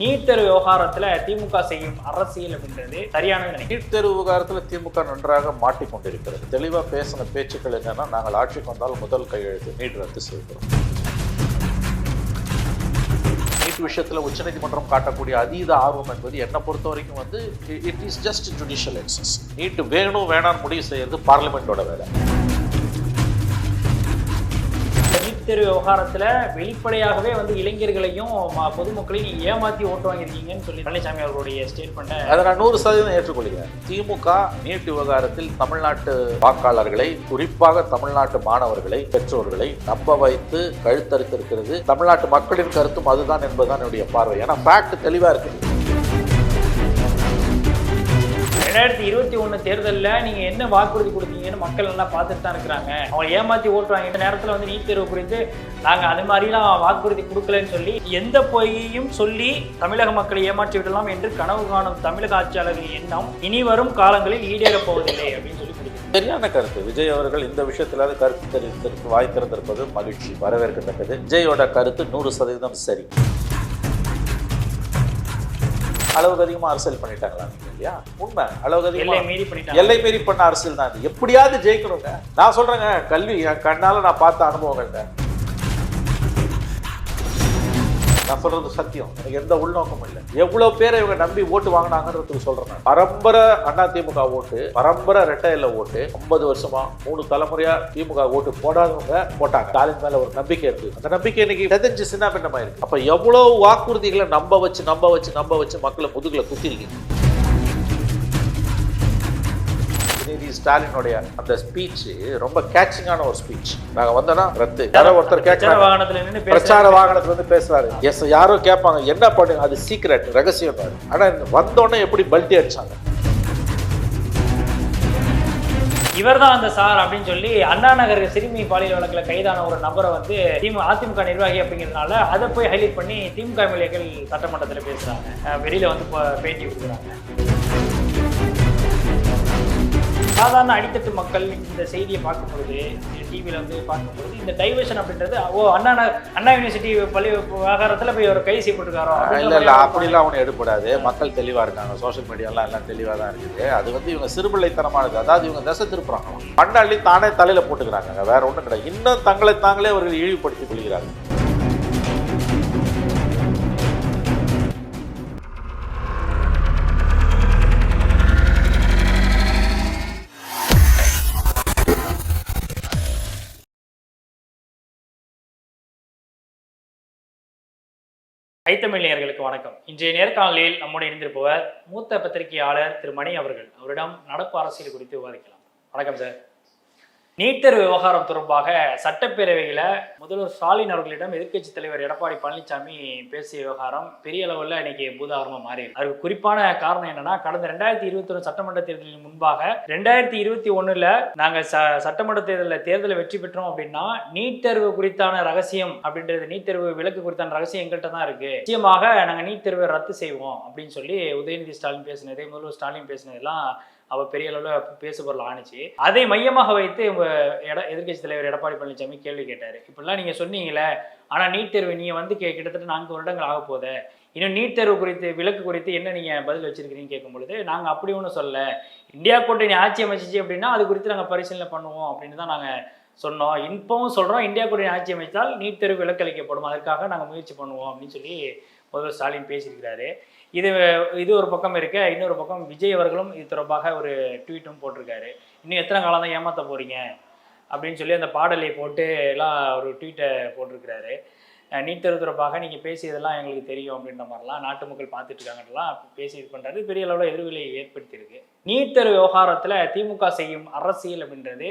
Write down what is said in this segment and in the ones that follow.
NEET தேர்வு விவகாரத்துல திமுக செய்யும் அரசியல் அப்படின்றது சரியானது நீட் தேர்வு விவகாரத்தில் திமுக நன்றாக மாட்டிக்கொண்டிருக்கிறது. தெளிவாக பேசின பேச்சுக்கள் என்னன்னா நாங்கள் ஆட்சிக்கு வந்தால் முதல் கையெழுத்து நீட் ரத்து செய்கிறோம் நீட் விஷயத்தில் உச்சநீதிமன்றம் காட்டக்கூடிய அதீத ஆர்வம் என்பது என்னை பொறுத்த வரைக்கும் வந்து it is just judicial excess NEET வேணும் வேணான்னு முடிவு செய்யறது பார்லிமெண்ட்டோட வேலை. தெரு விவகாரத்தில் விவகாரத்துல வெளிப்படையாகவே வந்து இளைஞர்களையும் பொதுமக்களையும் ஏமாத்தி ஓட்டு வாங்கியிருக்கீங்கன்னு சொல்லி பழனிசாமி அவர்களுடைய ஸ்டேட்மெண்ட்டை அதை நான் நூறு சதவீதம் ஏற்றுக்கொள்கிறேன். திமுக நீட் விவகாரத்தில் தமிழ்நாட்டு வாக்காளர்களை குறிப்பாக தமிழ்நாட்டு மாணவர்களை பெற்றோர்களை நம்ப வைத்து கழுத்தறுத்திருக்கிறது. தமிழ்நாட்டு மக்களின் கருத்தும் அதுதான் என்பதுதான் என்னுடைய பார்வை. ஏன்னா ஃபேக்ட் தெளிவா இருக்கு. ரெண்டாயிரத்தி இருபத்தி ஒன்று தேர்தலில் நீங்க என்ன வாக்குறுதி கொடுத்தீங்கன்னு மக்கள் நல்லா பார்த்துட்டு தான் இருக்கிறாங்க. அவங்க ஏமாத்தி ஓட்டு இந்த நேரத்தில் வந்து நீட் தேர்வு குறித்து நாங்கள் அது மாதிரிலாம் வாக்குறுதி கொடுக்கலன்னு சொல்லி எந்த பொய்யையும் சொல்லி தமிழக மக்களை ஏமாற்றி விடலாம் என்று கனவு காணும் தமிழக ஆட்சியாளர்கள் எண்ணம் இனி வரும் காலங்களில் ஈடேறப் போவதில்லை அப்படின்னு சொல்லி சரியான கருத்து. விஜய் அவர்கள் இந்த விஷயத்திலாவது கருத்து தெரிவித்திருக்கு வாய் திறந்திருப்பது மகிழ்ச்சி வரவேற்கத்தக்கது. விஜயோட கருத்து நூறு சதவீதம் சரி. அளவுக்கு அதிகமா அரசியல் பண்ணிட்டாங்களா இல்லையா? உண்மை. அளவுக்கு எல்லை அதிகமா மீறி பண்ணிட்டாங்க. எல்லை மீறி பண்ண அரசியல் தான் இது. எப்படியாவது ஜெயிக்கணுங்க. நான் சொல்றேங்க கல்வி என் கண்ணால நான் பார்த்த அனுபவங்கள்ங்க. நான் சொல்றது சத்தியம். எனக்கு எந்த உள்நோக்கமும் இல்லை. எவ்வளவு பேரை இவங்க நம்பி ஓட்டு வாங்கினாங்கன்றதுக்கு சொல்றேன் பரம்பரை அண்ணா திமுக ஓட்டு பரம்பரை ரெட்டையில ஓட்டு 50 வருஷமா மூணு தலைமுறையா திமுக ஓட்டு போடாதவங்க போட்டாங்க. ஸ்டாலின் மேல ஒரு நம்பிக்கை இருக்கு. அந்த நம்பிக்கை இன்னைக்கு செதஞ்சு சின்ன பின்னமாயிருக்கு அப்ப எவ்வளவு வாக்குறுதிகளை நம்ப வச்சு நம்ப வச்சு நம்ப வச்சு மக்களை முதுகுல குத்திருக்கீங்க? ஸ்டாலினுடைய அந்த ஸ்பீச் ரொம்ப கேட்சிங்கான ஒரு ஸ்பீச் நாங்க வந்தோன்னா ரத்து. யாரோ ஒருத்தர் கேட்கறாங்க. பிரச்சார வாகனத்துல வந்து பேசுறாரு. எஸ் யாரோ கேட்பாங்க. என்ன பண்ணுங்க? அது சீக்ரெட் ரகசியம். ஆனா வந்தோடனே எப்படி பல்ட்டி அடிச்சாங்க? இவர்தான் அந்த சார் அப்படின்னு சொல்லி அண்ணா நகர் சிறுமி பாலியல் வழக்குல கைதான ஒரு நபரை வந்து திமுக அதிமுக நிர்வாகி அப்படிங்கிறதுனால அதை போய் ஹைலைட் பண்ணி திமுக எம்எல்ஏக்கள் சட்டமன்றத்தில் பேசுறாங்க. அஹ் வெளியில வந்து பேட்டி கொடுக்குறாங்க. சாதாரண அடித்தட்டு மக்கள் இந்த செய்தியை பார்க்கும்பொழுது டிவியில் வந்து பார்க்கும்பொழுது இந்த டைவர்ஷன் அப்படின்றது ஓ அண்ணா அண்ணா யூனிவர்சிட்டி பள்ளி விவகாரத்தில் போய் ஒரு கைது செய்யப்பட்டிருக்காரோ? இல்ல இல்ல அப்படிலாம் அவனை எடுப்படாது மக்கள் தெளிவா இருக்காங்க. சோஷியல் மீடியாலாம் எல்லாம் தெளிவா தான் இருக்குது. அது வந்து இவங்க சிறுபிள்ளைத்தனமானது. அதாவது இவங்க தசை திருப்புறாங்க. மண்ணள்ளி தானே தலையில போட்டுக்கிறாங்க. வேற ஒண்ணும் கிடையாது. இன்னும் தங்களை தாங்களே அவர்கள் இழிவுபடுத்திக் கொள்கிறார்கள். ஐத்தமிழியர்களுக்கு வணக்கம். இன்றைய நேர்காணலில் நம்முடைய இணைந்திருப்பவர் மூத்த பத்திரிகையாளர் திரு மணி அவர்கள். அவரிடம் நடப்பு அரசியல் குறித்து விவாதிக்கலாம். வணக்கம் சார். நீட் தேர்வு விவகாரம் தொடர்பாக சட்டப்பேரவையில் முதல்வர் ஸ்டாலின் அவர்களிடம் எதிர்க்கட்சி தலைவர் எடப்பாடி பழனிசாமி பேசிய விவகாரம் பெரிய அளவில் இன்னைக்கு பூதாகரமாக மாறி அதுக்கு குறிப்பான காரணம் என்னன்னா கடந்த ரெண்டாயிரத்தி இருபத்தி ஒன்று சட்டமன்ற தேர்தலின் முன்பாக ரெண்டாயிரத்தி இருபத்தி ஒன்றில் நாங்கள் ச சட்டமன்ற தேர்தலில் தேர்தலை வெற்றி பெற்றோம் அப்படின்னா நீட் தேர்வு குறித்தான ரகசியம் அப்படின்றது நீட் தேர்வு விலக்கு குறித்தான ரகசியம் எங்கள்கிட்ட தான் இருக்கு. நிச்சயமாக நாங்கள் நீட் தேர்வை ரத்து செய்வோம் அப்படின்னு சொல்லி உதயநிதி ஸ்டாலின் பேசினது முதல்வர் ஸ்டாலின் பேசினதெல்லாம் அவ பெரிய அளவில் பேசுபொருள் ஆணுச்சு. அதை மையமாக வைத்து உங்க எட எதிர்கட்சி தலைவர் எடப்பாடி பழனிசாமி கேள்வி கேட்டாரு. இப்படிலாம் நீங்க சொன்னீங்களே ஆனா நீட் தேர்வு நீங்க வந்து கே- கிட்டத்தட்ட நான்கு வருடங்கள் ஆக போதே இன்னும் நீட் தேர்வு குறித்து விலக்கு குறித்து என்ன நீங்க பதில் வச்சிருக்கிறீங்கன்னு கேட்கும் பொழுது நாங்க அப்படி ஒன்றும் சொல்ல இந்தியா கூட்டணி ஆட்சி அமைச்சிச்சு அப்படின்னா அது குறித்து நாங்க பரிசீலனை பண்ணுவோம் அப்படின்னு தான் நாங்க சொன்னோம். இப்பவும் சொல்றோம் இந்தியா கூட்டணி ஆட்சி அமைத்தால் நீட் தேர்வு விலக்களிக்கப்படும் அதற்காக நாங்க முயற்சி பண்ணுவோம் அப்படின்னு சொல்லி முதல்வர் ஸ்டாலின் பேசியிருக்கிறாரு. இது இது ஒரு பக்கம் இருக்க இன்னொரு பக்கம் விஜய் அவர்களும் இது தொடர்பாக ஒரு ட்வீட்டும் போட்டிருக்காரு. இன்னும் எத்தனை காலம் தான் ஏமாத்த போறீங்க? அப்படின்னு சொல்லி அந்த பாடலை போட்டு எல்லாம் ஒரு ட்வீட்டை போட்டிருக்கிறாரு. நீட் தேர்வு தொடர்பாக நீங்கள் பேசியதெல்லாம் எங்களுக்கு தெரியும் அப்படின்ற மாதிரிலாம் நாட்டு மக்கள் பார்த்துட்டு இருக்காங்கலாம் பேசி இது பண்ணுறாரு பெரிய அளவில் எதிர்விலையை ஏற்படுத்தியிருக்கு. நீட் தேர்வு விவகாரத்தில் திமுக செய்யும் அரசியல் அப்படின்றது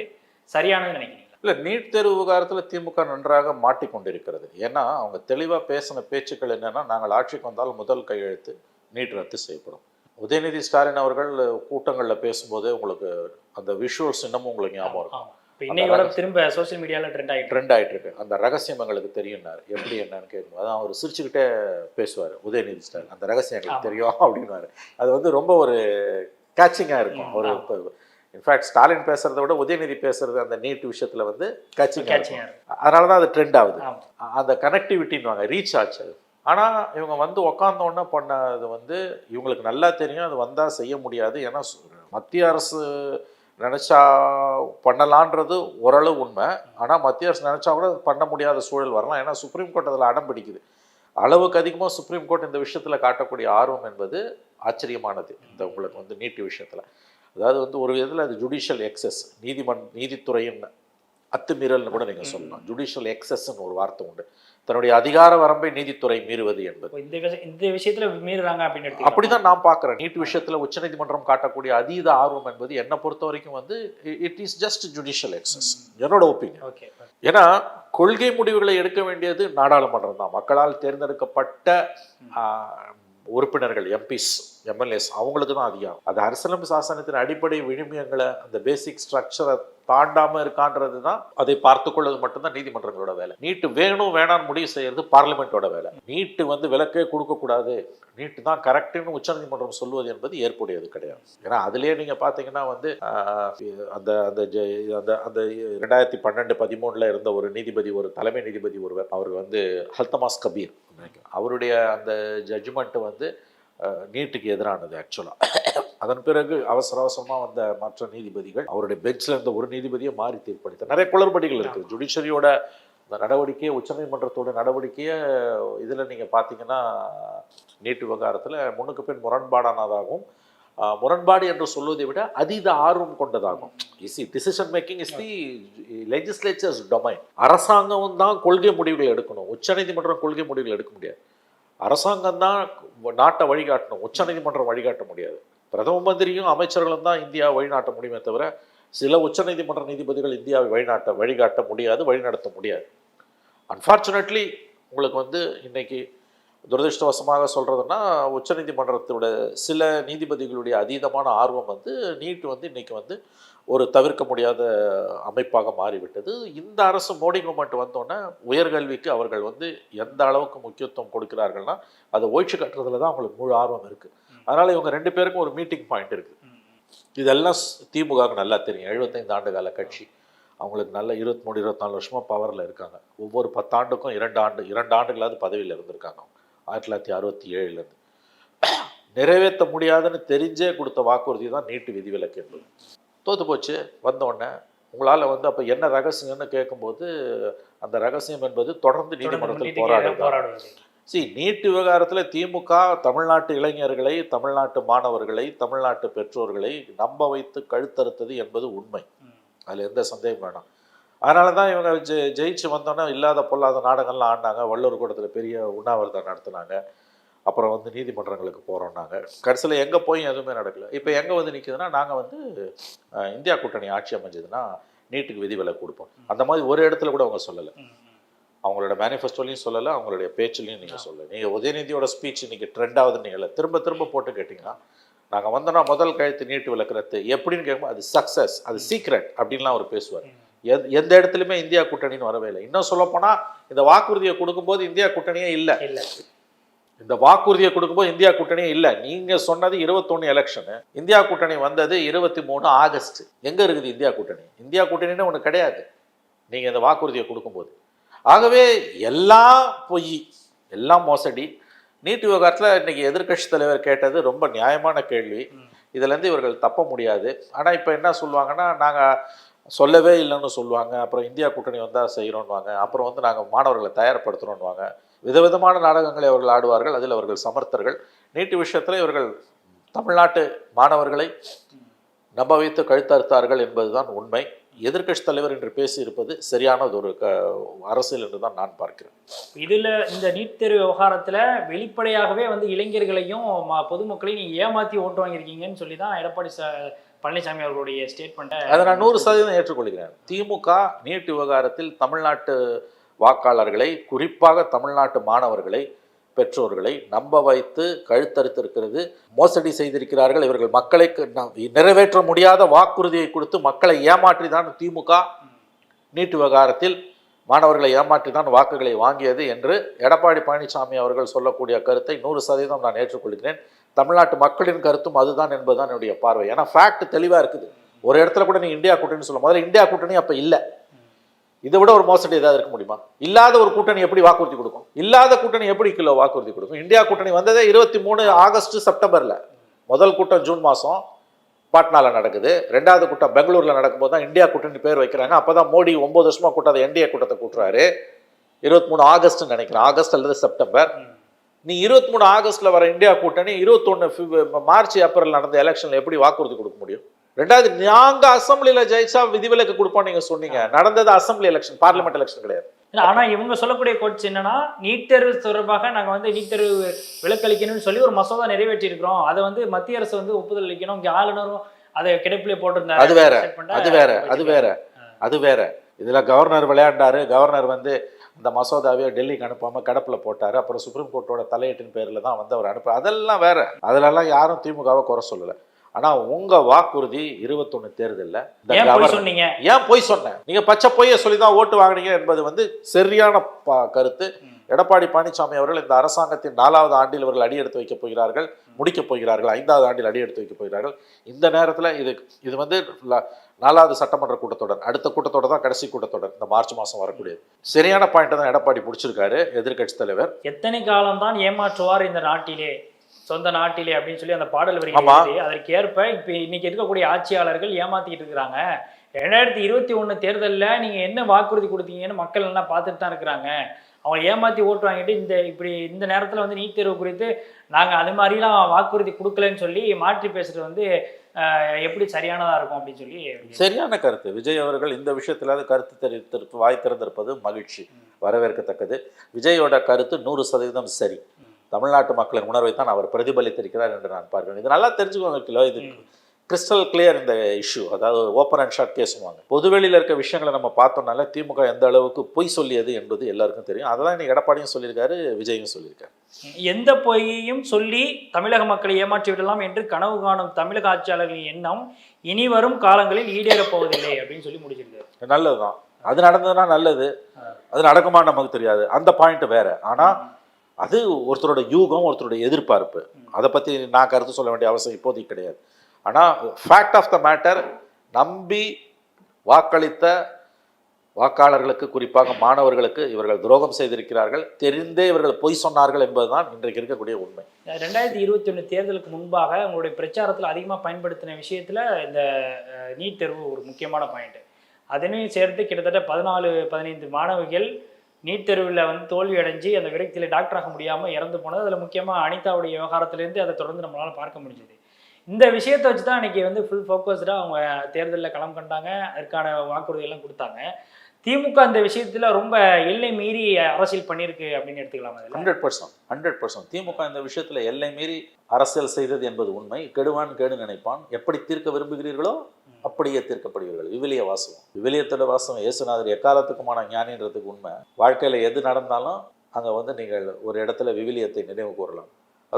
சரியானது நினைக்கிறீங்க இல்ல நீட் தேர்வு விவகாரத்துல திமுக நன்றாக மாட்டிக்கொண்டிருக்கிறது. ஏன்னா அவங்க தெளிவா பேசின பேச்சுக்கள் என்னன்னா நாங்கள் ஆட்சிக்கு வந்தால் முதல் கையெழுத்து நீட் ரத்து செய்யப்படும். உதயநிதி ஸ்டாலின் அவர்கள் கூட்டங்கள்ல பேசும்போது உங்களுக்கு அந்த விஷுவல்ஸ் இன்னமும் உங்களுக்கு ஞாபகம் இருக்கும். இன்னையோட திரும்ப சோஷியல் மீடியாவில் ட்ரெண்ட் ஆகிட்டு ட்ரெண்ட் ஆயிட்டு இருக்கு. அந்த ரகசியம் எங்களுக்கு தெரியும்னாரு. எப்படி என்னன்னு கேட்கும் அதான் அவர் சிரிச்சுக்கிட்டே பேசுவார் உதயநிதி ஸ்டாலின். அந்த ரகசியம் எங்களுக்கு. தெரியும் அப்படின்னாரு அது வந்து ரொம்ப ஒரு கேட்சிங்காக இருக்கும். ஒரு. இன்ஃபேக்ட் ஸ்டாலின் பேசுறத விட உதயநிதி பேசுறது அந்த நீட் விஷயத்துல வந்து இருக்கும். அதனால தான் அது ட்ரெண்ட் ஆகுது. அந்த கனெக்டிவிட்டின்னு ரீச் ஆச்சு அது. ஆனால் இவங்க வந்து உக்காந்தோடனே பண்ணது வந்து இவங்களுக்கு நல்லா தெரியும் அது வந்தால் செய்ய முடியாது. ஏன்னா மத்திய அரசு நினச்சா பண்ணலான்றது ஓரளவு உண்மை. ஆனால் மத்திய அரசு நினச்சா கூட பண்ண முடியாத சூழல் வரலாம். ஏன்னா சுப்ரீம் கோர்ட் அதில் அடம் பிடிக்குது. அளவுக்கு அதிகமாக சுப்ரீம் கோர்ட் இந்த விஷயத்தில் காட்டக்கூடிய ஆர்வம் என்பது ஆச்சரியமானது. இந்த உங்களுக்கு வந்து நீட்டு விஷயத்தில். அதாவது வந்து ஒரு விதத்தில் அது ஜுடிஷியல் எக்ஸஸ் நீதிமன் நீதித்துறையின் அத்துமீறல்னு கூட நீங்கள் சொல்லலாம். ஜுடிஷியல் எக்ஸஸ்ன்னு ஒரு வார்த்தை உண்டு. தன்னுடைய அதிகார வரம்பை நீதித்துறை மீறுவது என்பது. இந்த இந்த விஷயத்துல மீறுறாங்க அப்படின்னு. அப்படிதான் நான் பார்க்குறேன். நீட் விஷயத்துல உச்சநீதிமன்றம் காட்டக்கூடிய அதீத ஆர்வம் என்பது என்னை பொறுத்த வரைக்கும் வந்து it is just judicial excess என்னோட ஒப்பீனியன் ஓகே ஏன்னா கொள்கை முடிவுகளை எடுக்க வேண்டியது நாடாளுமன்றம் தான். மக்களால் தேர்ந்தெடுக்கப்பட்ட உறுப்பினர்கள் எம்பிஸ் எம்எல்ஏஸ் அவங்களுக்கு தான் அதிகம். அது அரசியலமைப்பு சாசனத்தின் அடிப்படை விழுமியங்களை அந்த பேசிக் ஸ்ட்ரக்சரை தாண்டாம இருக்கான்றது தான் அதை பார்த்து கொள்வது மட்டும்தான் நீதிமன்றங்களோட வேலை. நீட்டு வேணும் வேணான்னு முடிவு செய்யறது பார்லிமெண்ட்டோட வேலை. நீட்டு வந்து விலக்கே கொடுக்கக்கூடாது நீட்டு தான் கரெக்டுன்னு உச்சநீதிமன்றம் சொல்வது என்பது ஏற்புடையது கிடையாது. ஏன்னா அதுலேயே நீங்க பாத்தீங்கன்னா வந்து அந்த அந்த அந்த அந்த ரெண்டாயிரத்தி பன்னெண்டு பதிமூணுல இருந்த ஒரு நீதிபதி ஒரு தலைமை நீதிபதி ஒருவர் அவர் வந்து ஹல்தமாஸ் கபீர். அவருடைய அந்த ஜட்ஜ்மெண்ட் வந்து நீட்டுக்கு எதிரானது ஆக்சுவலாக அதன் பிறகு அவசர அவசரமாக வந்த மற்ற நீதிபதிகள் அவருடைய பெஞ்சில் இருந்த ஒரு நீதிபதியை மாறி தீர்ப்பளித்தார். நிறைய குளறுபடிகள் இருக்குது. ஜுடிஷரியோட இந்த நடவடிக்கையை உச்சநீதிமன்றத்தோட நடவடிக்கையை இதில் நீங்கள் பார்த்தீங்கன்னா நீட்டு விவகாரத்தில் முன்னுக்கு பின் முரண்பாடானதாகவும் முரண்பாடு என்று சொல்வதை விட அதீத ஆர்வம் கொண்டதாகும் EC decision making is the legislature's domain அரசாங்கம் தான் கொள்கை முடிவுகள் எடுக்கணும். உச்சநீதிமன்றம் கொள்கை முடிவுகள் எடுக்க முடியாது. அரசாங்கம் தான் நாட்டை வழிகாட்டணும் உச்சநீதிமன்றம் வழிகாட்ட முடியாது. பிரதம மந்திரியும் அமைச்சர்களும் தான் இந்தியாவை வழிநாட்ட முடியுமே தவிர சில உச்சநீதிமன்ற நீதிபதிகள் இந்தியாவை வழிநாட்ட வழிகாட்ட முடியாது வழிநடத்த முடியாது. அன்ஃபார்ச்சுனேட்லி உங்களுக்கு வந்து இன்னைக்கு துரதிருஷ்டவசமாக சொல்கிறதுனா உச்சநீதிமன்றத்தோட சில நீதிபதிகளுடைய அதீதமான ஆர்வம் வந்து நீட் வந்து இன்றைக்கி வந்து ஒரு தவிர்க்க முடியாத அமைப்பாக மாறிவிட்டது. இந்த அரசு மோடி கவர்மெண்ட் வந்தோடனே உயர்கல்விக்கு அவர்கள் வந்து எந்த அளவுக்கு முக்கியத்துவம் கொடுக்கிறார்கள்னா அதை ஒழிச்சு கட்டுறதுல தான் அவங்களுக்கு முழு ஆர்வம் இருக்குது அதனால் இவங்க ரெண்டு பேருக்கும் ஒரு மீட்டிங் பாயிண்ட் இருக்குது. இதெல்லாம் திமுகவுக்கு நல்லா தெரியும். எழுபத்தைந்து ஆண்டு கால கட்சி. அவங்களுக்கு நல்ல இருபத்தி மூணு இருபத்தாலு வருஷமாக பவரில் இருக்காங்க. ஒவ்வொரு பத்தாண்டுக்கும் இரண்டு ஆண்டு இரண்டு ஆண்டுகளாவது பதவியில் இருந்திருக்காங்க அவங்க. ஆயிரத்தி தொள்ளாயிரத்தி அறுபத்தி ஏழுலேருந்து நிறைவேற்ற முடியாதுன்னு தெரிஞ்சே கொடுத்த வாக்குறுதி தான் நீட்டு விதிவிலக்கு என்பது. தோத்து போச்சு வந்த உடனே. உங்களால் வந்து அப்போ என்ன ரகசியம்னு கேட்கும்போது அந்த ரகசியம் என்பது தொடர்ந்து நீதிமன்றத்தில் போராடுவது. சி நீட்டு விவகாரத்தில் திமுக தமிழ்நாட்டு இளைஞர்களை தமிழ்நாட்டு மாணவர்களை தமிழ்நாட்டு பெற்றோர்களை நம்ப வைத்து கழுத்தறுத்தது என்பது உண்மை. அதில் எந்த சந்தேகம் வேணாம். அதனால தான் இவங்க ஜெயிச்சு வந்தோன்னே இல்லாத பொல்லாத நாடகம்லாம் ஆடினாங்க. வள்ளூர் கூடத்தில் பெரிய உண்ணாவிரதம் நடத்துனாங்க. அப்புறம் வந்து நீதிமன்றங்களுக்கு போகிறோம்னாங்க கடைசியில் எங்கே போய் எதுவுமே நடக்கல. இப்போ எங்கே வந்து நிற்குதுன்னா நாங்கள் வந்து இந்தியா கூட்டணி ஆட்சி அமைஞ்சதுன்னா நீட்டுக்கு விதிவிலக்கு கொடுப்போம். அந்த மாதிரி ஒரு இடத்துல கூட அவங்க சொல்லலை. அவங்களோட மேனிஃபெஸ்டோலையும் சொல்லலை அவங்களுடைய பேச்சுலையும் நீங்கள் சொல்லலை. நீங்கள் உதயநிதியோட ஸ்பீச் இன்னைக்கு ட்ரெண்ட் ஆகுதுன்னு நீங்கள் திரும்ப திரும்ப போட்டு கேட்டிங்கன்னா நாங்கள் வந்தோன்னா முதல் கழுத்து நீட்டு விளக்குறது எப்படின்னு கேட்கும்போது அது சக்ஸஸ் அது சீக்ரெட் அப்படின்லாம் அவர் பேசுவார். எந் எந்த இடத்துலையுமே இந்தியா கூட்டணின்னு வரவே இல்லை. இன்னும் சொல்லப்போனால் இந்த வாக்குறுதியை கொடுக்கும்போது இந்தியா கூட்டணியே இல்லை. இல்ல. இந்த வாக்குறுதியை கொடுக்கும்போது இந்தியா கூட்டணியே இல்லை. நீங்கள் சொன்னது இருபத்தொன்று எலெக்ஷனு இந்தியா கூட்டணி வந்தது இருபத்தி மூணு ஆகஸ்ட். எங்கே இருக்குது இந்தியா கூட்டணி? இந்தியா கூட்டணின்னு ஒன்று கிடையாது. நீங்கள் இந்த வாக்குறுதியை கொடுக்கும்போது. ஆகவே எல்லாம் பொய் எல்லாம் மோசடி நீட்டு விவகாரத்தில் இன்னைக்கு எதிர்க்கட்சி தலைவர் கேட்டது ரொம்ப நியாயமான கேள்வி. இதுலேருந்து இவர்கள் தப்ப முடியாது. ஆனால் இப்போ என்ன சொல்லுவாங்கன்னா நாங்கள் சொல்லவே இல்லைன்னு சொல்லுவாங்க. அப்புறம் இந்தியா கூட்டணி வந்தால் செய்கிறோன்னுவாங்க அப்புறம் வந்து நாங்கள் மாணவர்களை தயார்படுத்துகிறோன்னுவாங்க விதவிதமான நாடகங்களை அவர்கள் ஆடுவார்கள். அதில் அவர்கள் சமர்த்தர்கள். நீட்டு விஷயத்தில் இவர்கள் தமிழ்நாட்டு மாணவர்களை நம்ப வைத்து கழுத்தறுத்தார்கள் என்பதுதான் உண்மை. எதிர்க்கட்சி தலைவர் என்று பேசியிருப்பது சரியானது ஒரு க அரசியல் என்று தான் நான் பார்க்கிறேன். இதுல இந்த நீட் தேர்வு விவகாரத்துல வெளிப்படையாகவே வந்து இளைஞர்களையும் பொதுமக்களையும் நீங்க ஏமாத்தி ஓட்டு வாங்கியிருக்கீங்கன்னு சொல்லி தான் எடப்பாடி ச பழனிசாமி அவர்களுடைய ஸ்டேட்மெண்ட்டை அதை நான் நூறு சதவீதம் ஏற்றுக்கொள்கிறேன். திமுக நீட் விவகாரத்தில் தமிழ்நாட்டு வாக்காளர்களை குறிப்பாக தமிழ்நாட்டு மாணவர்களை பெற்றோர்களை நம்ப வைத்து கழுத்தறுத்திருக்கிறது மோசடி செய்திருக்கிறார்கள். இவர்கள் மக்களை ந- நிறைவேற்ற முடியாத வாக்குறுதியை கொடுத்து மக்களை ஏமாற்றி தான் திமுக. நீட் விவகாரத்தில் மாணவர்களை ஏமாற்றி தான் வாக்குகளை வாங்கியது என்று எடப்பாடி பழனிசாமி அவர்கள் சொல்லக்கூடிய கருத்தை நூறு சதவீதம் நான் ஏற்றுக்கொள்கிறேன். தமிழ்நாட்டு மக்களின் கருத்தும் அதுதான் என்பதுதான் என்னுடைய பார்வை. ஏன்னா ஃபேக்ட் தெளிவாக இருக்குது. ஒரு இடத்துல கூட நீ இந்தியா கூட்டணி சொல்ல முதல்ல இந்தியா கூட்டணி அப்போ இல்லை. இதை விட ஒரு மோசடி ஏதாவது இருக்க முடியுமா? இல்லாத ஒரு கூட்டணி எப்படி வாக்குறுதி கொடுக்கும்? இல்லாத கூட்டணி எப்படி கிலோ வாக்குறுதி கொடுக்கும்? இந்தியா கூட்டணி வந்ததே இருபத்தி மூணு ஆகஸ்ட் செப்டம்பரில். முதல் கூட்டம் ஜூன் மாதம் பாட்னாவில் நடக்குது. ரெண்டாவது கூட்டம் பெங்களூரில் நடக்கும்போது தான் இந்தியா கூட்டணி பேர் வைக்கிறாங்க. அப்போ தான் மோடி ஒம்பது வருஷமாக கூட்டாத என்டிஏ கூட்டத்தை கூட்டுறாரு. இருபத்தி மூணு ஆகஸ்ட்னு நினைக்கிறேன். ஆகஸ்ட் அல்லது செப்டம்பர். நீ இருபத்தி மூணு ஆகஸ்ட்டில் வர இந்தியா கூட்டணி இருபத்தொன்னு மார்ச் ஏப்ரல் நடந்த எலெக்ஷனில் எப்படி வாக்குறுதி கொடுக்க முடியும்? ரெண்டாவது நாங்க அசம்பிளில ஜெயிச்சா விதிவிலக்கு கொடுப்போம் நீங்க சொன்னீங்க. நடந்தது அசம்பிளி எலெக்ஷன் பார்லிமெண்ட் எலெக்ஷன் கிடையாது. ஆனா இவங்க சொல்லக்கூடிய கோட்ஸ் என்னன்னா நீட் தேர்வு தொடர்பாக நாங்க வந்து நீட் தேர்வு விலக்களிக்கணும்னு சொல்லி ஒரு மசோதா நிறைவேற்றி இருக்கிறோம் அதை வந்து மத்திய அரசு வந்து ஒப்புதல் அளிக்கணும் இங்க ஆளுநரும் அதை கிடப்பிலே போட்டிருந்தாரு. அது வேற, அது வேற. அது வேற. அது வேற. இதுல கவர்னர் விளையாண்டாரு. கவர்னர் வந்து இந்த மசோதாவையோ டெல்லிக்கு அனுப்பாம கடப்புல போட்டாரு. அப்புறம் சுப்ரீம் கோர்ட்டோட தலையீட்டின் பேர்ல தான் வந்து அவர் அனுப்ப அதெல்லாம் வேற. அதுலலாம் யாரும் திமுகவை குறை சொல்லல. ஆனா உங்க வாக்குறுதி இருபத்தொன்னு தேர்தல்ல. சொன்னீங்க? ஏன் பொய் சொன்னேன்? நீங்க பச்சை பொய்யை சொல்லி தான் ஓட்டு வாங்குனீங்க என்பது வந்து சரியான கருத்து. எடப்பாடி பழனிசாமி அவர்கள் இந்த அரசாங்கத்தின் நாலாவது ஆண்டில் இவர்கள் அடியெடுத்து வைக்க போகிறார்கள் முடிக்கப் போகிறார்கள் ஐந்தாவது ஆண்டில் அடியெடுத்து வைக்க போகிறார்கள். இந்த நேரத்துல இது இது வந்து நாலாவது சட்டமன்ற கூட்டத்தொடர் அடுத்த கூட்டத்தொடர் தான் கடைசி கூட்டத்தொடர் இந்த மார்ச் மாசம் வரக்கூடியது சரியான பாயிண்ட் தான் எடப்பாடி பிடிச்சிருக்காரு எதிர்க்கட்சி தலைவர். எத்தனை காலம்தான் ஏமாற்றுவார் இந்த நாட்டிலே? சொந்த நாட்டிலே அப்படின்னு சொல்லி அந்த பாடல் வரி ஆமா. அதற்கு ஏற்ப இப்ப இன்னைக்கு இருக்கக்கூடிய ஆட்சியாளர்கள் ஏமாத்திட்டு இருக்கிறாங்க ரெண்டாயிரத்தி இருபத்தி ஒண்ணு தேர்தல்ல நீங்க என்ன வாக்குறுதி கொடுத்தீங்கன்னு மக்கள் எல்லாம் பார்த்துட்டு தான் இருக்கிறாங்க. அவங்க ஏமாத்தி ஓட்டு வாங்கிட்டு இந்த இப்படி இந்த நேரத்துல வந்து நீட் தேர்வு குறித்து நாங்க அது மாதிரிலாம் வாக்குறுதி கொடுக்கலன்னு சொல்லி மாற்றி பேசுறது வந்து எப்படி சரியானதா இருக்கும் அப்படின்னு சொல்லி சரியான கருத்து. விஜய் அவர்கள் இந்த விஷயத்திலாவது கருத்து தெரிவித்திருப்பு வாய் திறந்திருப்பது மகிழ்ச்சி. வரவேற்கத்தக்கது. விஜயோட கருத்து நூறு சதவீதம் சரி. தமிழ்நாட்டு மக்களின் உணர்வை தான் அவர் பிரதிபலித்திருக்கிறார் என்று நான் பார்க்கிறேன். இது நல்லா தெரிஞ்சுக்கோங்க கிலோ. இது. கிறிஸ்டல் கிளியர் இந்த இஷ்யூ அதாவது ஓப்பன் அண்ட் ஷார்ட் கேஸுவாங்க பொதுவெளியில் இருக்க விஷயங்களை நம்ம பார்த்தோம்னால திமுக எந்த அளவுக்கு பொய் சொல்லியது என்பது எல்லாருக்கும் தெரியும். அதை தான் இன்னைக்கு எடப்பாடியும் சொல்லியிருக்காரு விஜயும் சொல்லியிருக்காரு. எந்த பொய்யையும் சொல்லி தமிழக மக்களை ஏமாற்றி விடலாம் என்று கனவு காணும் தமிழக ஆட்சியாளர்களின் எண்ணம் இனி வரும் காலங்களில் ஈடேறப் போவதில்லை அப்படின்னு சொல்லி முடிச்சிருக்காரு. நல்லதுதான். அது நடந்ததுன்னா நல்லது. அது நடக்குமா நமக்கு தெரியாது. அந்த பாயிண்ட் வேற. ஆனா அது ஒருத்தரோட யூகம் ஒருத்தருடைய எதிர்பார்ப்பு. அதை பற்றி நான் கருத்து சொல்ல வேண்டிய அவசியம் இப்போதைக்கு கிடையாது. ஆனால் ஃபேக்ட் ஆஃப் த மேட்டர் நம்பி வாக்களித்த வாக்காளர்களுக்கு குறிப்பாக மாணவர்களுக்கு இவர்கள் துரோகம் செய்திருக்கிறார்கள். தெரிந்தே இவர்கள் பொய் சொன்னார்கள் என்பதுதான் இன்றைக்கு இருக்கக்கூடிய உண்மை. ரெண்டாயிரத்தி இருபத்தி ஒன்று தேர்தலுக்கு முன்பாக உங்களுடைய பிரச்சாரத்தில் அதிகமாக பயன்படுத்தின விஷயத்தில் இந்த நீட் தேர்வு ஒரு முக்கியமான பாயிண்ட் அதனையும் சேர்த்து கிட்டத்தட்ட பதினாலு பதினைந்து மாணவிகள் நீட் தேர்வில் வந்து தோல்வி அடைஞ்சு அந்த விரக்தியில் டாக்டர் ஆக முடியாமல் இறந்து போனது. அதில் முக்கியமாக அனிதாவுடைய விவகாரத்துலேருந்து அதை தொடர்ந்து நம்மளால் பார்க்க முடிஞ்சது. இந்த விஷயத்தை வச்சு தான் அன்றைக்கி வந்து ஃபுல் ஃபோக்கஸ்டாக அவங்க தேர்தலில் களம் கண்டாங்க. அதற்கான வாக்குறுதி எல்லாம் கொடுத்தாங்க. திமுக அந்த விஷயத்துல ரொம்ப எல்லை மீறி அரசியல் பண்ணியிருக்கு அப்படின்னு எடுத்துக்கலாம் hundred percent hundred percent DMK இந்த விஷயத்துல எல்லை மீறி அரசியல் செய்தது என்பது உண்மை. கெடுவான் கேடு நினைப்பான். எப்படி தீர்க்க விரும்புகிறீர்களோ அப்படியே தீர்க்கப்படுவீர்கள். விவிலிய வாசகம். விவிலியத்தோட வாசகம் இயேசுநாதர் எக்காலத்துக்குமான ஞானின்றதுக்கு உண்மை. வாழ்க்கையில் எது நடந்தாலும் அங்கே வந்து நீங்கள் ஒரு இடத்துல விவிலியத்தை நினைவு கூறலாம்.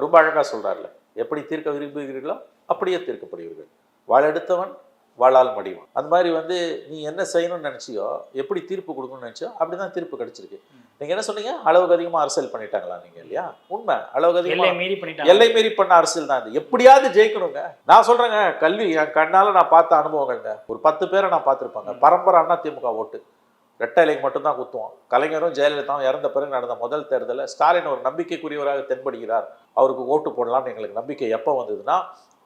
ரொம்ப அழகா சொல்றாருல. எப்படி தீர்க்க விரும்புகிறீர்களோ அப்படியே தீர்க்கப்படுவீர்கள். வாழெடுத்தவன் வாழால் மடிவான். அந்த மாதிரி வந்து நீ என்ன செய்யணும்னு நினச்சியோ எப்படி தீர்ப்பு கொடுக்கணும்னு நினச்சியோ அப்படி தான் தீர்ப்பு கிடைச்சிருக்கு. நீங்கள் என்ன சொன்னீங்க? அளவுக்கு அதிகமாக அரசியல் பண்ணிட்டாங்களா நீங்கள் இல்லையா? உண்மை. அளவுக்கு எல்லை அதிகமாக மீறி பண்ணிட்டாங்க. எல்லை மீறி பண்ண அரசியல் தான் இது எப்படியாவது ஜெயிக்கணுங்க. நான் சொல்றேங்க கல்வி என் கண்ணால நான் பார்த்த அனுபவங்கள்ங்க ஒரு பத்து பேரை நான் பார்த்துருப்பாங்க. பரம்பரை அண்ணா திமுக ஓட்டு. ரெட்டை இலைக்கு மட்டும்தான் குத்துவோம். கலைஞரும் ஜெயலலிதாவும் இறந்த பிறகு நடந்த முதல் தேர்தலில் ஸ்டாலின் ஒரு நம்பிக்கைக்குரியவராக தென்படுகிறார். அவருக்கு ஓட்டு போடலாம்னு எங்களுக்கு நம்பிக்கை எப்போ வந்ததுன்னா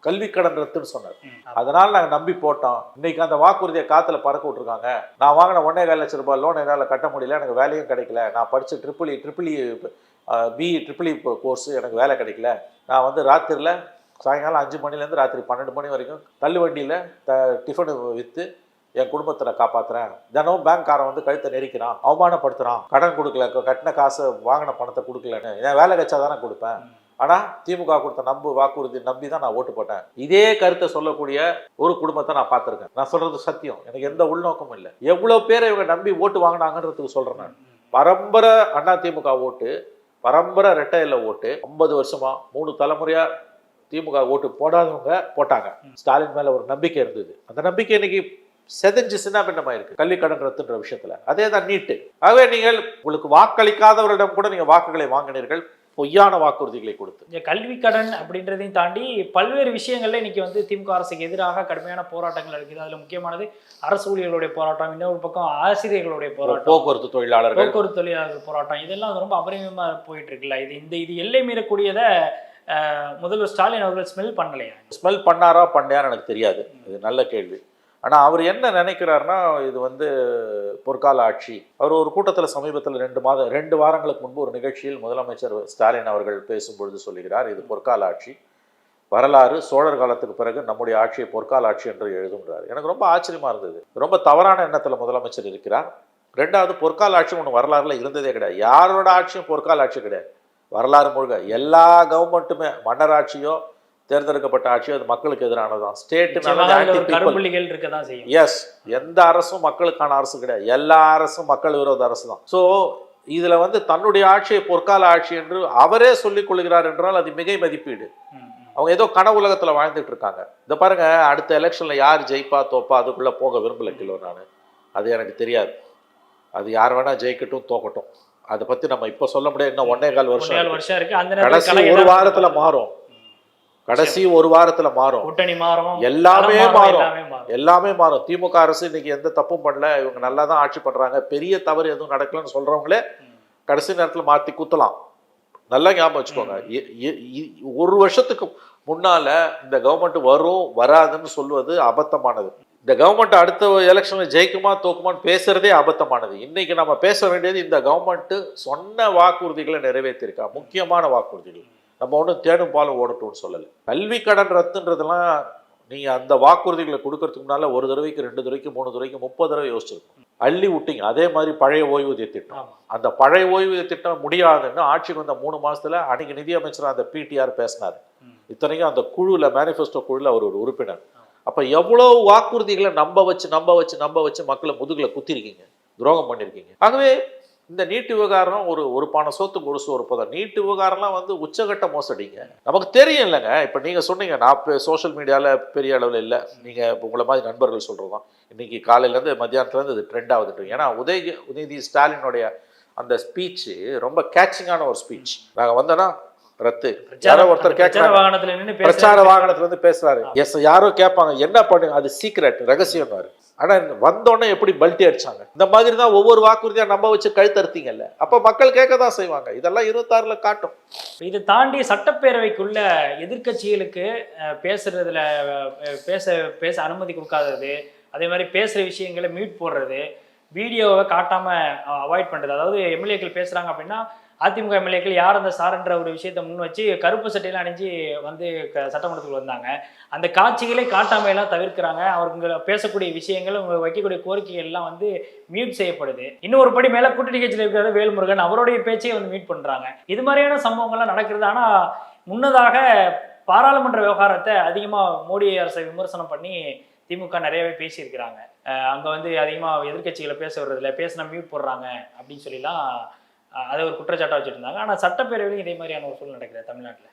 கல்வி கடன் ரத்துன்னு சொன்னார். அதனால நாங்கள் நம்பி போட்டோம். இன்னைக்கு அந்த வாக்குறுதியை காத்துல பறக்க விட்டுருக்காங்க. நான் வாங்கின ஒன்னே கால் லட்சம் ரூபாய் லோன் என்னால் கட்ட முடியல எனக்கு வேலையும் கிடைக்கல. நான் படித்த triple triple BE triple course எனக்கு வேலை கிடைக்கல. நான் வந்து ராத்திரியில் சாயங்காலம் அஞ்சு மணிலேருந்து ராத்திரி பன்னெண்டு மணி வரைக்கும் தள்ளு வண்டியில் த டிஃபனு விற்று என் குடும்பத்தில் காப்பாத்துறேன். தினமும் பேங்க்காரன் வந்து கழுத்தை நெரிக்கிறான் அவமானப்படுத்துறான். கடன் கொடுக்கல கட்டின காசை வாங்கின பணத்தை கொடுக்கலன்னு. என் வேலை கிடைச்சா தானே கொடுப்பேன் ஆனால் திமுக கொடுத்த நம்பு வாக்குறுதி நம்பி தான் நான் ஓட்டு போட்டேன். இதே கருத்தை சொல்லக்கூடிய ஒரு குடும்பத்தை நான் பார்த்துருக்கேன். நான் சொல்றது சத்தியம். எனக்கு எந்த உள்நோக்கமும் இல்லை. எவ்வளோ பேர் இவங்க நம்பி ஓட்டு வாங்கினாங்கன்றதுக்கு சொல்கிறேன் நான். பரம்பரை அண்ணா திமுக ஓட்டு பரம்பரை ரெட்டையில ஓட்டு ஐம்பது வருஷமா மூணு தலைமுறையாக திமுக ஓட்டு போடாதவங்க போட்டாங்க. ஸ்டாலின் மேலே ஒரு நம்பிக்கை இருந்தது. அந்த நம்பிக்கை இன்னைக்கு செதஞ்சு சின்ன பின்னமா இருக்கு ரத்துன்ற விஷயத்துல. அதே தான் நீட்டு. ஆகவே நீங்கள் உங்களுக்கு வாக்களிக்காதவரிடம் கூட நீங்க வாக்குகளை வாங்கினீர்கள். பொய்யான வாக்குறுதிகளை கொடுத்து. இந்த கல்வி கடன் அப்படின்றதையும் தாண்டி பல்வேறு விஷயங்கள்ல இன்னைக்கு வந்து திமுக அரசுக்கு எதிராக கடுமையான போராட்டங்கள் இருக்குது அதுல முக்கியமானது அரசு ஊழியர்களுடைய போராட்டம் இன்னொரு பக்கம் ஆசிரியர்களுடைய போராட்டம். போக்குவரத்து தொழிலாளர்கள். போக்குவரத்து தொழிலாளர்கள் போராட்டம். இதெல்லாம் ரொம்ப அபரிமிதமா போயிட்டு இருக்குல்ல. இது இந்த இது எல்லை மீறக்கூடியத முதல்வர் ஸ்டாலின் அவர்கள் ஸ்மெல் பண்ணலையா? ஸ்மெல் பண்ணாரா பண்ணலையான்னு எனக்கு தெரியாது. இது நல்ல கேள்வி. ஆனால் அவர் என்ன நினைக்கிறாருன்னா இது வந்து பொற்கால ஆட்சி. அவர் ஒரு கூட்டத்தில் சமீபத்தில் ரெண்டு மாதம் ரெண்டு வாரங்களுக்கு முன்பு ஒரு நிகழ்ச்சியில் முதலமைச்சர் ஸ்டாலின் அவர்கள் பேசும்பொழுது சொல்லுகிறார் இது பொற்கால ஆட்சி. வரலாறு சோழர் காலத்துக்கு பிறகு நம்முடைய ஆட்சியை பொற்கால ஆட்சி என்று எழுதுகிறார் எனக்கு ரொம்ப ஆச்சரியமாக இருந்தது. ரொம்ப தவறான எண்ணத்தில் முதலமைச்சர் இருக்கிறார். ரெண்டாவது பொற்கால ஆட்சி ஒன்று வரலாறுல இருந்ததே கிடையாது. யாரோட ஆட்சியும் பொற்கால ஆட்சி கிடையாது. வரலாறு முழுக்க எல்லா கவர்மெண்ட்டுமே மன்னராட்சியோ தேர்ந்தெடுக்கப்பட்ட ஆட்சியோ அது மக்களுக்கு இருக்க தான் செய்யும். எஸ் எந்த அரசும் மக்களுக்கான அரசு கிடையாது. எல்லா அரசும் மக்கள் விரோத அரசு தான் ஸோ இதுல வந்து தன்னுடைய ஆட்சியை பொற்கால ஆட்சி என்று அவரே சொல்லிக் கொள்கிறார் என்றால் அது மிகை மதிப்பீடு. அவங்க ஏதோ கனவு உலகத்துல வாழ்ந்துட்டு இருக்காங்க. இந்த பாருங்க அடுத்த எலெக்ஷன்ல யார் ஜெயிப்பா தோப்பா அதுக்குள்ள போக விரும்பல கிலோ நான் அது எனக்கு தெரியாது. அது யார் வேணா ஜெயிக்கட்டும் தோக்கட்டும். அதை பத்தி நம்ம இப்ப சொல்ல முடியாது. இன்னும் ஒன்னே கால் வருஷம் கடைசி ஒரு வாரத்துல மாறும். கடைசி ஒரு வாரத்துல மாறும். கூட்டணி மாறும் எல்லாமே மாறும். எல்லாமே மாறும். திமுக அரசு இன்னைக்கு எந்த தப்பும் பண்ணல. இவங்க நல்லா தான் ஆட்சி பண்றாங்க. பெரிய தவறு எதுவும் நடக்கலன்னு சொல்றவங்களே. கடைசி நேரத்துல மாத்தி குத்தலாம். நல்லா ஞாபகம் வச்சுக்கோங்க. ஒரு வருஷத்துக்கு முன்னால இந்த கவர்மெண்ட் வரும் வராதுன்னு சொல்வது அபத்தமானது. இந்த கவர்மெண்ட் அடுத்த எலெக்ஷன்ல ஜெயிக்குமா தோக்குமான்னு பேசுறதே அபத்தமானது. இன்னைக்கு நம்ம பேச வேண்டியது இந்த கவர்மெண்ட் சொன்ன வாக்குறுதிகளை நிறைவேற்றிருக்கா. முக்கியமான வாக்குறுதிகள். நம்ம ஒன்றும் தேடும் பாலும் ஓடட்டும்னு சொல்லலை. கல்வி கடன் ரத்துன்றதெல்லாம் நீங்க அந்த வாக்குறுதிகளை கொடுக்கறதுக்கு முன்னால ஒரு தடவைக்கு ரெண்டு தடவைக்கு மூணு தடவைக்கு முப்பது தடவை யோசிச்சிருக்கணும். அள்ளி விட்டீங்க. அதே மாதிரி பழைய ஓய்வூதிய திட்டம். அந்த பழைய ஓய்வூதிய திட்டம் முடியாதுன்னு ஆட்சிக்கு வந்த மூணு மாசத்துல அன்னைக்கு நிதியமைச்சர் அந்த பிடிஆர் பேசினார். இத்தனைக்கும் அந்த குழுல மேனிஃபெஸ்டோ குழுல அவர் ஒரு உறுப்பினர். அப்ப எவ்வளவு வாக்குறுதிகளை நம்ப வச்சு நம்ப வச்சு நம்ப வச்சு மக்களை முதுகுல குத்திருக்கீங்க? துரோகம் பண்ணிருக்கீங்க. ஆகவே இந்த நீட்டு விவகாரம் ஒரு ஒரு பானை சோத்துக்கு ஒரு சோறு பதம். நீட்டு விவகாரம்லாம் வந்து உச்சகட்ட மோசடிங்க. நமக்கு தெரியும் இல்லைங்க. இப்போ நீங்கள் சொன்னீங்க நான் சோஷியல் மீடியாவில் பெரிய அளவில் இல்லை. நீங்கள் இப்போ உங்களை மாதிரி நண்பர்கள் சொல்கிறது தான் இன்னைக்கு காலையிலேருந்து மத்தியானத்துலேருந்து இது ட்ரெண்ட் ஆகுதுட்டு ஏன்னா உதய உதயநிதி ஸ்டாலினுடைய அந்த ஸ்பீச் ரொம்ப கேட்சிங்கான ஒரு ஸ்பீச் நாங்கள் வந்தோன்னா ரத்து. யாரோ ஒருத்தர் பிரச்சார கேட்குறாங்க வாகனத்துல நின்னு பிரச்சார. வாகனத்துல இருந்து பேசுறாரு. எஸ் யாரோ கேட்பாங்க என்ன பண்ணுங்க? அது சீக்ரெட் ரகசியம்னாரு ஆனால் வந்தோடனே எப்படி பல்ட்டி அடிச்சாங்க? இந்த மாதிரி தான் ஒவ்வொரு வாக்குறுதியாக நம்ம வச்சு கழுத்தறுத்தீங்கல்ல. அப்போ மக்கள் கேட்க தான் செய்வாங்க. இதெல்லாம் இருபத்தாறில் காட்டும். இது தாண்டி சட்டப்பேரவைக்குள்ள எதிர்க்கட்சிகளுக்கு பேசுறதுல பேச பேச அனுமதி கொடுக்காதது அதே மாதிரி பேசுகிற விஷயங்களை மியூட் போடுறது வீடியோவை காட்டாமல் அவாய்ட் பண்ணுறது அதாவது எம்எல்ஏக்கள் பேசுகிறாங்க அப்படின்னா அதிமுக எம்எல்ஏக்கள் யார் அந்த சார்ன்ற ஒரு விஷயத்தை முன் வச்சு கருப்பு சட்டையெல்லாம் அணிஞ்சு வந்து க- சட்டமன்றத்துக்கு வந்தாங்க. அந்த காட்சிகளை காட்டாமையெல்லாம் தவிர்க்கிறாங்க. அவங்க பேசக்கூடிய விஷயங்கள் அவங்க வைக்கக்கூடிய கோரிக்கைகள் எல்லாம் வந்து மியூட் செய்யப்படுது. இன்னும் ஒரு படி மேல கூட்டணி கட்சியில் இருக்கிற வேல்முருகன். அவருடைய பேச்சையே வந்து மியூட் பண்றாங்க. இது மாதிரியான சம்பவங்கள்லாம் நடக்கிறது. ஆனா முன்னதாக பாராளுமன்ற விவகாரத்தை அதிகமா மோடி அரசை விமர்சனம் பண்ணி திமுக நிறையவே பேசியிருக்கிறாங்க. அங்கே அங்க வந்து அதிகமா எதிர்க்கட்சிகளை பேச விடுறதில்ல. பேசினா மியூட் போடுறாங்க அப்படின்னு சொல்லிலாம் அதை ஒரு குற்றச்சாட்டா வச்சுட்டு இருந்தாங்க ஆனா சட்டப்பேரவையிலும் இதே மாதிரியான ஒரு சூழ்நிலை நடக்குது தமிழ்நாட்டுல.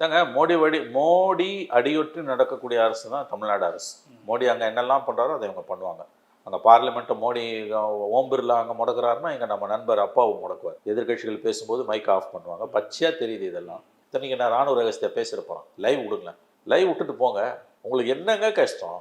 தாங்க மோடி வடி மோடி அடியொற்றி நடக்கக்கூடிய அரசு தான் தமிழ்நாடு அரசு. மோடி அங்க என்னெல்லாம் பண்றாரோ அதை இவங்க பண்ணுவாங்க. அங்க பார்லிமெண்ட்டை மோடி ஓம் பிர்லா அங்க முடக்குறாருன்னா இங்க நம்ம நண்பர் அப்பாவும் முடக்குவார். எதிர்க்கட்சிகள் பேசும்போது மைக் ஆஃப் பண்ணுவாங்க. பச்சையா தெரியுது இதெல்லாம். இத்தனைக்கு நான் ராணுவ ரகசியத்தை பேசிட்டு போறோம். லைவ் விடுங்களேன். லைவ் விட்டுட்டு போங்க. உங்களுக்கு என்னங்க கஷ்டம்?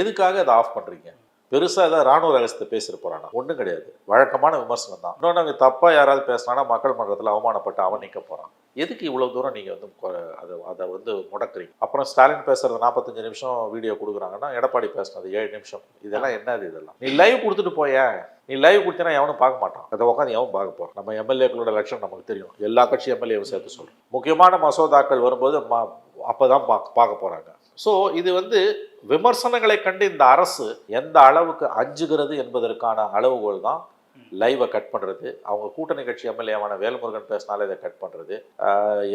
எதுக்காக அதை ஆஃப் பண்றீங்க? பெருசா ஏதாவது ராணுவ ரகசியத்தை பேசிட்டு போறானா? ஒண்ணும் கிடையாது. வழக்கமான விமர்சனம் தான். இன்னொன்று அவங்க தப்பா யாராவது பேசினானா மக்கள் மன்றத்துல அவமானப்பட்டு அவன் நிக்க போறான். எதுக்கு இவ்வளவு தூரம் நீங்க வந்து அதை அதை வந்து முடக்குறீங்க? அப்புறம் ஸ்டாலின் பேசுறது நாற்பத்தஞ்சு நிமிஷம் வீடியோ கொடுக்குறாங்கன்னா எடப்பாடி பேசுனது ஏழு நிமிஷம். இதெல்லாம் என்னது இதெல்லாம்? நீ லைவ் கொடுத்துட்டு போயேன் நீ லைவ் கொடுத்தனா எவனும் பார்க்க மாட்டான். அதை உட்காந்து எவன் பார்க்க போறான்? நம்ம எம்எல்ஏக்களோட லட்சணம் நமக்கு தெரியும். எல்லா கட்சி எம்எல்ஏவும் சேர்த்து சொல்றோம். முக்கியமான மசோதாக்கள் வரும்போது ம- அப்பதான் பார்க்க பார்க்க போறாங்க. ஸோ இது வந்து விமர்சனங்களை கண்டு இந்த அரசு எந்த அளவுக்கு அஞ்சுகிறது என்பதற்கான அளவுகோல் தான் லைவை கட் பண்ணுறது அவங்க கூட்டணி கட்சி எம்எல்ஏவான வேல்முருகன் பேசினாலே இதை கட் பண்ணுறது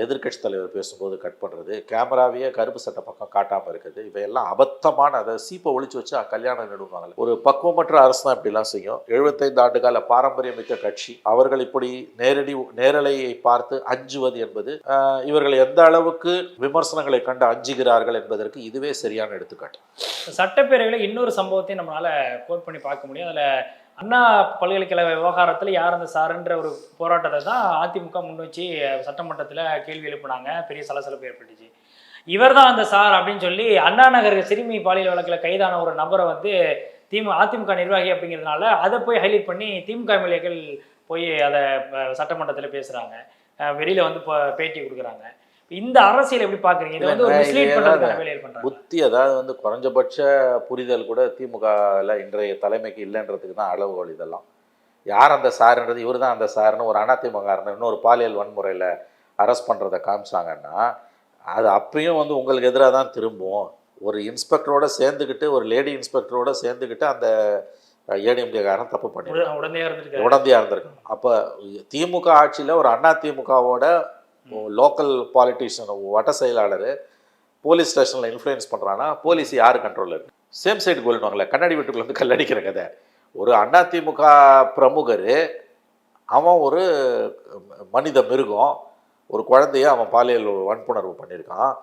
எதிர்க்கட்சி தலைவர் பேசும்போது கட் பண்ணுறது கேமராவையே கருப்பு சட்டை பக்கம் காட்டாமல் இருக்குது. இவையெல்லாம் அபத்தமான அதை சீப்பை ஒழிச்சு வச்சு கல்யாணம் நடுவாங்க ஒரு பக்குவமற்ற அரசு தான் இப்படிலாம் செய்யும். எழுபத்தைந்து ஆண்டு கால பாரம்பரியமிக்க கட்சி. அவர்கள் இப்படி நேரடி நேரலையை பார்த்து அஞ்சுவது என்பது இவர்கள் எந்த அளவுக்கு விமர்சனங்களை கண்டு அஞ்சுகிறார்கள் என்பதற்கு இதுவே சரியான எடுத்துக்காட்டு. சட்டப்பேரவையில் இன்னொரு சம்பவத்தையும் நம்மளால் கோட் பண்ணி பார்க்க முடியும். அதில் அண்ணா பல்கலைக்கழக விவகாரத்தில் யார் அந்த சாருன்ற ஒரு போராட்டத்தை தான் அதிமுக முன் வச்சு சட்டமன்றத்தில் கேள்வி எழுப்புனாங்க. பெரிய சலசலப்பு ஏற்பட்டுச்சு. இவர் தான் அந்த சார் அப்படின்னு சொல்லி அண்ணா நகர் சிறுமி பாலியல் வழக்கில் கைதான ஒரு நபரை வந்து திமுக அதிமுக நிர்வாகி அப்படிங்கிறதுனால அதை போய் ஹைலைட் பண்ணி திமுக எம்எல்ஏக்கள் போய் அதை சட்டமன்றத்தில் பேசுகிறாங்க வெளியில் வந்து இப்போ பேட்டி கொடுக்குறாங்க. இந்த அரசியல் எப்படி பார்க்குறீங்க இதை வந்து ஒரு மிஸ்லீட் வேலையில் பண்ணுறாங்க புத்தி அதாவது வந்து குறைஞ்சபட்ச புரிதல் கூட திமுகவில் இன்றைய தலைமைக்கு இல்லைன்றதுக்கு தான் அளவுகோல் இதெல்லாம். யார் அந்த சாருன்றது? இவர் தான் அந்த சாருன்னு ஒரு அதிமுககாரன் இன்னொரு பாலியல் வன்முறையில் அரெஸ்ட் பண்ணுறதை காமிச்சாங்கன்னா அது அப்பயும் வந்து உங்களுக்கு எதிராக தான் திரும்பும். ஒரு இன்ஸ்பெக்டரோட சேர்ந்துக்கிட்டு ஒரு லேடி இன்ஸ்பெக்டரோட சேர்ந்துக்கிட்டு அந்த ஏடிஎம்கேக்காரன் தப்பு உட- உடனே இருந்திருக்கும் அப்போ திமுக ஆட்சியில் ஒரு அண்ணா திமுகவோட லோக்கல் பாலிட்டிஷியன் வட்ட செயலாளர் போலீஸ் ஸ்டேஷனில் இன்ஃப்ளூயன்ஸ் பண்ணுறான்னா போலீஸ் யார் கண்ட்ரோலில் இருக்கு? சேம் சைடு கோல்னுவாங்களே கண்ணாடி வீட்டுக்குள்ள வந்து கல்லடிக்கிற கதை. ஒரு அதிமுக பிரமுகர் அவன் ஒரு மனித மிருகம் ஒரு குழந்தைய அவன் பாலியல் வன்புணர்வு பண்ணியிருக்கான்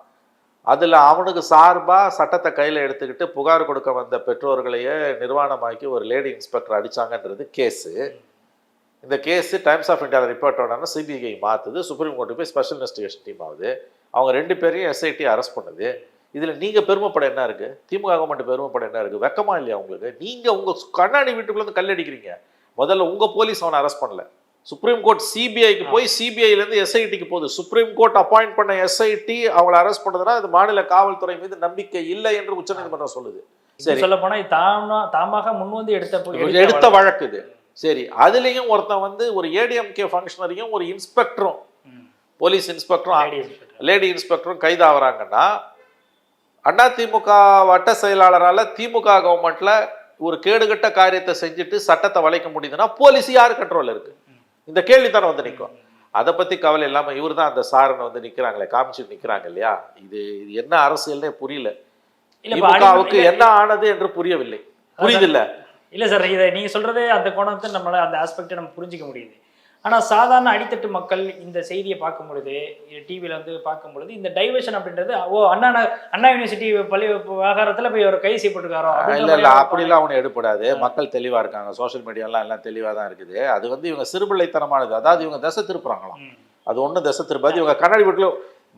அதில் அவனுக்கு சார்பாக சட்டத்தை கையில் எடுத்துக்கிட்டு புகார் கொடுக்க வந்த பெற்றோர்களையே நிர்வாணமாக்கி ஒரு லேடி இன்ஸ்பெக்டர் அடிச்சாங்கன்றது கேஸு இந்த கேஸு டைம்ஸ் ஆஃப் இந்தியாவில் ரிப்போர்ட் ஆனாலும் சிபிஐ மாற்றுது சுப்ரீம் கோர்ட்டு போய் ஸ்பெஷல் இன்வெஸ்டிகேஷன் டீம் ஆகுது. அவங்க ரெண்டு பேரையும் எஸ்ஐடி அரெஸ்ட் பண்ணுது. இதில் நீங்கள் பெருமைப்பட என்ன இருக்குது திமுக கவர்மெண்ட் பெருமைப்பட என்ன இருக்குது வெக்கமா இல்லையா உங்களுக்கு? நீங்கள் உங்கள் கண்ணாடி வீட்டுக்குள்ள கல்லடிக்கிறீங்க முதல்ல உங்கள் போலீஸ் அவனை அரெஸ்ட் பண்ணல. சுப்ரீம் கோர்ட் சிபிஐக்கு போய் சிபிஐலேருந்து எஸ்ஐடிக்கு போகுது. சுப்ரீம் கோர்ட் அப்பாயிண்ட் பண்ண எஸ்ஐடி அவளை அரெஸ்ட் பண்ணதுன்னா இது மாநில காவல்துறை மீது நம்பிக்கை இல்லை என்று உச்சநீதிமன்றம் சொல்லுது. சரி. சொல்ல போனா இது தாமா தாமாக முன் வந்து எடுத்த எடுத்த வழக்கு இது. சரி அதுலேயும் ஒருத்தன் வந்து ஒரு ஏடிஎம்கே ஃபங்க்ஷனரியும் ஒரு இன்ஸ்பெக்டரும். போலீஸ் இன்ஸ்பெக்டரும். லேடி இன்ஸ்பெக்டரும் கைதாகிறாங்கன்னா அண்ணா திமுக வட்ட செயலாளரால திமுக கவர்மெண்ட்ல ஒரு கேடுகட்ட காரியத்தை செஞ்சுட்டு சட்டத்தை வளைக்க முடியுதுன்னா போலீஸ் யார் கண்ட்ரோல் இருக்கு? இந்த கேள்வி தானே வந்து நிற்கும் அதை பத்தி கவலை இல்லாம இவர் தான் அந்த சாரனை வந்து நிக்கிறாங்களே காமிச்சிட்டு நிக்கிறாங்க இல்லையா? இது இது என்ன அரசியல்னே புரியல. திமுகவுக்கு என்ன ஆனது என்று புரியவில்லை. புரியுதில்ல இல்ல சார் இதை நீங்க சொல்றது அந்த கோணத்தை நம்மளால அந்த ஆஸ்பெக்டை நம்ம புரிஞ்சுக்க முடியுது. ஆனா சாதாரண அடித்தட்டு மக்கள் இந்த செய்தியை பார்க்கும் பொழுது டிவியில வந்து பார்க்கும் பொழுது இந்த டைவர்ஷன் அப்படின்றது ஓ அண்ணா அண்ணா யூனிவர்சிட்டி பள்ளி விவகாரத்துல போய் ஒரு கைது செய்யப்பட்டிருக்காரோ இல்ல இல்ல அப்படிலாம் அவனை எடுப்படாது மக்கள் தெளிவா இருக்காங்க. சோஷியல் மீடியாலாம் எல்லாம் தெளிவா தான் இருக்குது. அது வந்து இவங்க சிறுபிள்ளைத்தனமானது. அதாவது இவங்க திசை திருப்புறாங்களாம். அது ஒண்ணும் திசை திருப்பாது. இவங்க கண்ணாடி வீட்டுல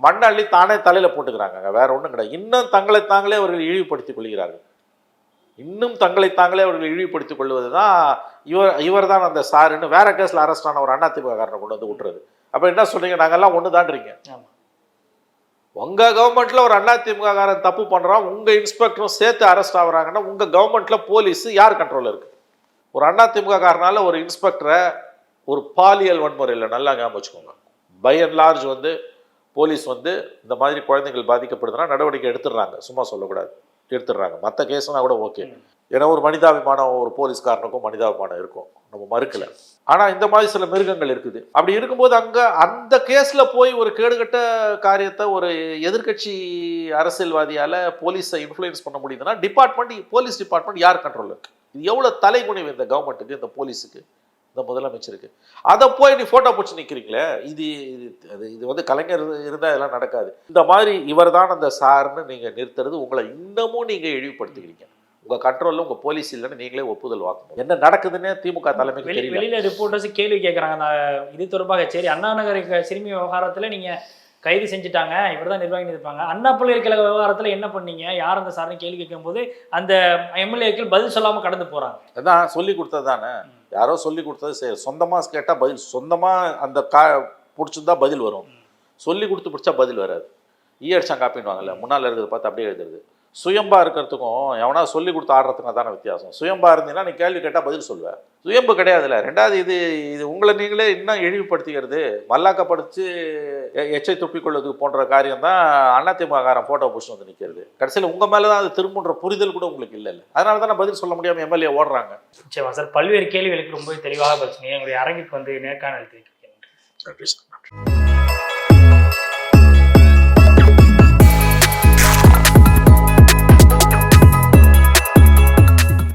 மண் அள்ளி தானே தலையில போட்டுக்கிறாங்க வேற ஒண்ணும் கிடையாது. இன்னும் தங்களை தாங்களே அவர்கள் இழிவுபடுத்திக் கொள்கிறார்கள். இன்னும் தங்களை தாங்களே அவர்கள் இழிவுபடுத்திக் கொள்வதுதான் இவர் இவர் தான் அந்த சாருன்னு வேற கேஸ்ல அரெஸ்ட் ஆன ஒரு அதிமுக காரனை கொண்டு வந்து விட்டுறது. அப்ப என்ன சொல்றீங்க? நாங்கெல்லாம் ஒண்ணுதான்றீங்க. ஆமா. உங்க கவர்மெண்ட்ல ஒரு அதிமுக காரன் தப்பு பண்றான் உங்க இன்ஸ்பெக்டரும் சேர்த்து அரெஸ்ட் ஆகுறாங்கன்னா உங்க கவர்மெண்ட்ல போலீஸ் யார் கண்ட்ரோல் இருக்கு? ஒரு அதிமுக காரனால ஒரு இன்ஸ்பெக்டரை ஒரு பாலியல் வன்முறையில் நல்லா ஞாபகம் வச்சுக்கோங்க. பை அண்ட் லார்ஜ் வந்து போலீஸ் வந்து இந்த மாதிரி குழந்தைகள் பாதிக்கப்படுதுன்னா நடவடிக்கை எடுத்துடுறாங்க. சும்மா சொல்லக்கூடாது. எடுத்துடுறாங்க மற்ற கேஸ்னா கூட ஓகே. ஏன்னா ஒரு மனிதாபிமானம் ஒரு போலீஸ்காரனுக்கும் மனிதாபிமானம் இருக்கும். நம்ம மறுக்கல. ஆனா இந்த மாதிரி சில மிருகங்கள் இருக்குது. அப்படி இருக்கும்போது அங்க அந்த கேஸ்ல போய் ஒரு கேடுகட்ட காரியத்தை ஒரு எதிர்க்கட்சி அரசியல்வாதியால போலீஸை இன்ஃப்ளூயன்ஸ் பண்ண முடியுதுன்னா டிபார்ட்மெண்ட் போலீஸ் டிபார்ட்மெண்ட் யார் கண்ட்ரோல் இருக்கு? இது எவ்வளவு தலைகுனிவு இந்த கவர்மெண்ட்டுக்கு இந்த போலீஸுக்கு இந்த முதலமைச்சருக்கு. அதை போய் நீ போட்டோ பிடிச்சி நிக்கிறீங்களே? இது இது- அது இது வந்து கலைஞர் இருந்தால் இதெல்லாம் நடக்காது. இந்த மாதிரி இவர் தான் அந்த சார்னு நீங்க நிறுத்துறது உங்களை இன்னமும் நீங்க இழிவுபடுத்திக்கிறீங்க. உங்க கண்ட்ரோல்ல உங்க போலீஸ் இல்லைன்னு நீங்களே ஒப்புதல் வாக்கணும். என்ன நடக்குதுன்னே திமுக தெரியல. வெளியில ரிப்போர்ட்டர்ஸ் கேள்வி கேட்குறாங்க இது தொடர்பாக சரி அண்ணா நகர் சிறுமி விவகாரத்துல நீங்க கைது செஞ்சுட்டாங்க இவர் தான் நிர்வாகி இருப்பாங்க. அண்ணா பல்கலைக்கழக விவகாரத்துல என்ன பண்ணீங்க? யார் அந்த சார்னு கேள்வி கேட்கும்போது அந்த எம்எல்ஏக்கள் பதில் சொல்லாம கடந்து போறாங்க. அதான் சொல்லி கொடுத்தது தானே யாரோ சொல்லி கொடுத்தது சரி சொந்தமா கேட்டா பதில் சொந்தமா அந்த கா பிடிச்சிருந்தா பதில் வரும். சொல்லி கொடுத்து பிடிச்சா பதில் வராது. ஈ அடிச்சான் காப்பின்வாங்கல்ல முன்னால் இருக்கிறத பார்த்து அப்படியே எழுதுறது. சுயம்பா இருக்கிறதுக்கும் எவனா சொல்லி கொடுத்து ஆடுறதுக்கும் தானே வித்தியாசம். சுயம்பா இருந்தீங்கன்னா நீ கேள்வி கேட்டால் பதில் சொல்லுவேன் சுயம்பு கிடையாதுல்ல. ரெண்டாவது இது இது உங்களை நீங்களே இன்னும் இழிவுபடுத்திக்கிறது. மல்லாக்கப்படுத்தி எச்சை துப்பிக்கொள்வது போன்ற காரியம் தான் அதிமுககாரன் ஃபோட்டோ புஷ் வந்து நிற்கிறது கடைசியில் உங்கள் மேலே தான் அது திரும்புன்ற புரிதல் கூட உங்களுக்கு இல்லை அதனால தான் பதில் சொல்ல முடியாமல் எம்எல்ஏ ஓடுறாங்க. சரிவா சார். பல்வேறு கேள்விகளுக்கு ரொம்ப தெளிவாக பதில் சொன்னீங்க. எங்களுடைய அரங்குக்கு வந்து நேர்காணல் தெரிவிக்கிறேன். நன்றி சார். நன்றி